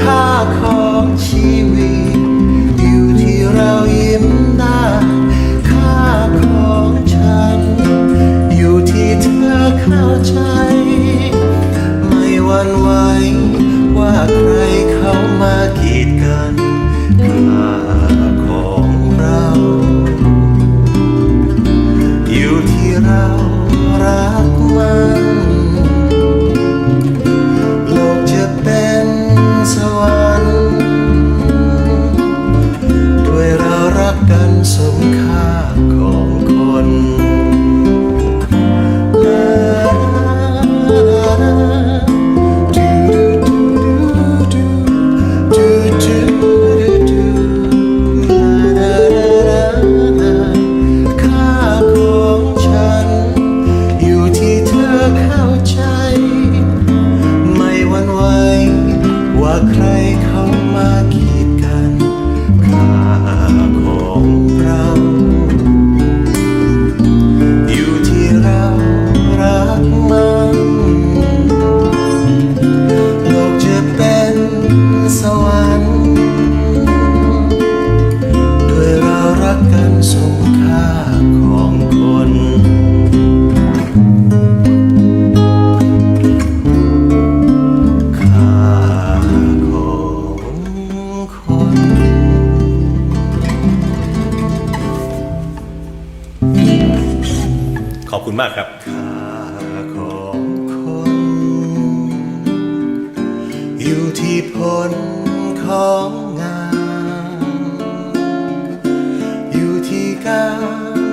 ค่าของชีวิต อยู่ที่เรายิ้มได้ค่าของฉัน อยู่ที่เธอเข้าใจ ไม่หวั่นไหวว่าใคร call. ขอบคุณมากครับ อยู่ที่ผลของงาน อยู่ที่การ